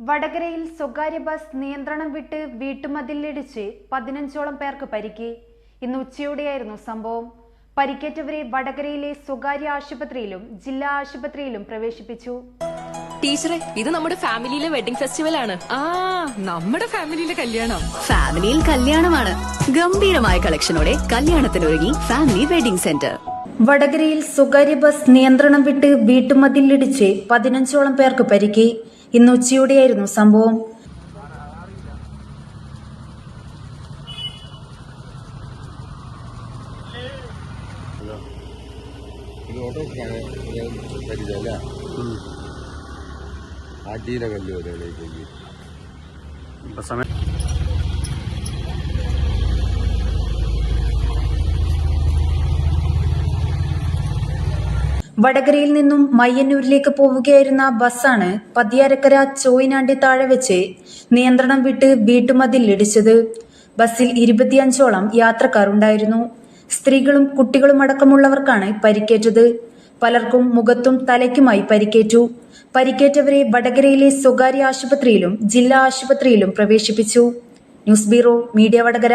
വടകരയിൽ സ്വകാര്യ ബസ് നിയന്ത്രണം വിട്ട് വീട്ടുമതിലിടിച്ച് പതിനഞ്ചോളം പേർക്ക് പരിക്ക്. ഇന്ന് ഉച്ചയോടെയായിരുന്നു സംഭവം. പരിക്കേറ്റവരെ വടകരയിലെ സ്വകാര്യ ആശുപത്രിയിലും ജില്ലാ ആശുപത്രിയിലും പ്രവേശിപ്പിച്ചു. ടീച്ചറെ ഇത് നമ്മുടെ ഫാമിലിയിലെ വെഡിംഗ് ഫെസ്റ്റിവൽ ആണ് ആ നമ്മുടെ ഫാമിലിയിലെ കല്യാണം. ഫാമിലിയിൽ കല്യാണമാണ്. ഗംഭീരമായ കളക്ഷനോടെ കല്യാണത്തിനൊരുങ്ങി ഫാമിലി വെഡിംഗ് സെന്റർ. വടകരയിൽ സ്വകാര്യ ബസ് നിയന്ത്രണം വിട്ട് വീട്ടുമതിലിടിച്ച് പതിനഞ്ചോളം പേർക്ക് പരിക്ക്. ഇന്ന് ഉച്ചയോടെയായിരുന്നു സംഭവം. ഇപ്പൊ സമയം വടകരയിൽ നിന്നും മയ്യന്നൂരിലേക്ക് പോവുകയായിരുന്ന ബസ്സാണ് പതിയാരക്കര ചോയിനാണ്ടി താഴെ വെച്ച് നിയന്ത്രണം വിട്ട് വീട്ടുമതിലിടിച്ചത് ബസ്സിൽ ഇരുപത്തിയഞ്ചോളം യാത്രക്കാർ ഉണ്ടായിരുന്നു സ്ത്രീകളും കുട്ടികളും അടക്കമുള്ളവർക്കാണ് പരിക്കേറ്റത്. പലർക്കും മുഖത്തും തലയ്ക്കുമായി പരിക്കേറ്റു. പരിക്കേറ്റവരെ വടകരയിലെ സ്വകാര്യ ആശുപത്രിയിലും ജില്ലാ ആശുപത്രിയിലും പ്രവേശിപ്പിച്ചു. News bureau media Vadakara.